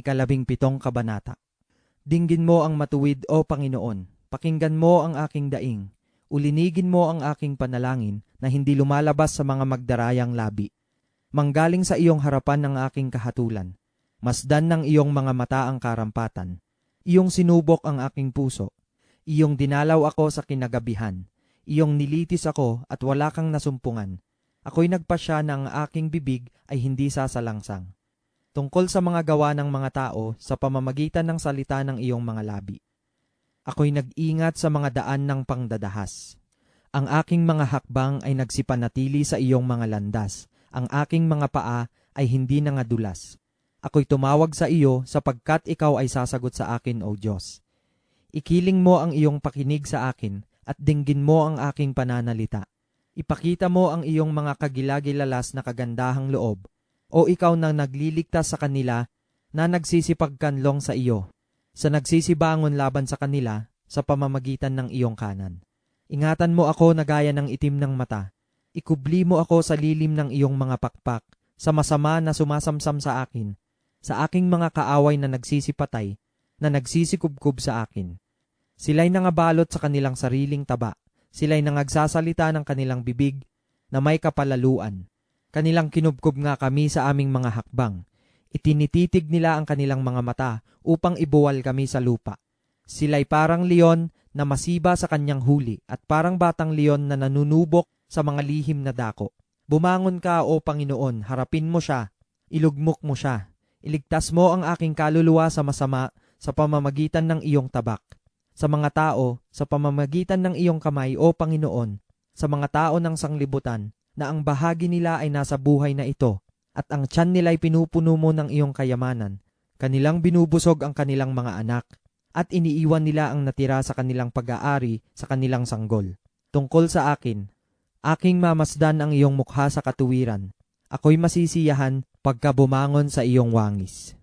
ikalabing pitong kabanata. Dinggin mo ang matuwid, O Panginoon, pakinggan mo ang aking daing, ulinigin mo ang aking panalangin na hindi lumalabas sa mga magdarayang labi. Manggaling sa iyong harapan ng aking kahatulan, masdan ng iyong mga mata ang karampatan, iyong sinubok ang aking puso, iyong dinalaw ako sa kinagabihan, iyong nilitis ako at wala kang nasumpungan. Ako'y nagpasya na ang aking bibig ay hindi sasalangsang tungkol sa mga gawa ng mga tao sa pamamagitan ng salita ng iyong mga labi. Ako'y nag-ingat sa mga daan ng pangdadahas. Ang aking mga hakbang ay nagsipanatili sa iyong mga landas. Ang aking mga paa ay hindi nangadulas. Ako'y tumawag sa iyo sapagkat ikaw ay sasagot sa akin, O Diyos. Ikiling mo ang iyong pakinig sa akin at dinggin mo ang aking pananalita. Ipakita mo ang iyong mga kagilagilalas na kagandahang loob o ikaw na nagliligtas sa kanila na nagsisipagkanlong sa iyo, sa nagsisibangon laban sa kanila sa pamamagitan ng iyong kanan. Ingatan mo ako na gaya ng itim ng mata. Ikubli mo ako sa lilim ng iyong mga pakpak, sa masama na sumasamsam sa akin, sa aking mga kaaway na nagsisipatay, na nagsisikubkub sa akin. Sila'y nangabalot sa kanilang sariling taba, sila'y nangagsasalita ng kanilang bibig na may kapalaluan. Kanilang kinubkob nga kami sa aming mga hakbang. Itinititig nila ang kanilang mga mata upang ibuwal kami sa lupa. Sila'y parang leon na masiba sa kanyang huli at parang batang leon na nanunubok sa mga lihim na dako. Bumangon ka, O Panginoon, harapin mo siya, ilugmok mo siya. Iligtas mo ang aking kaluluwa sa masama sa pamamagitan ng iyong tabak. Sa mga tao, sa pamamagitan ng iyong kamay, O Panginoon, sa mga tao ng sanglibutan, na ang bahagi nila ay nasa buhay na ito at ang tiyan nila ay pinupuno mo ng iyong kayamanan. Kanilang binubusog ang kanilang mga anak at iniiwan nila ang natira sa kanilang pag-aari sa kanilang sanggol. Tungkol sa akin, aking mamasdan ang iyong mukha sa katuwiran. Ako'y masisiyahan pagka bumangon sa iyong wangis.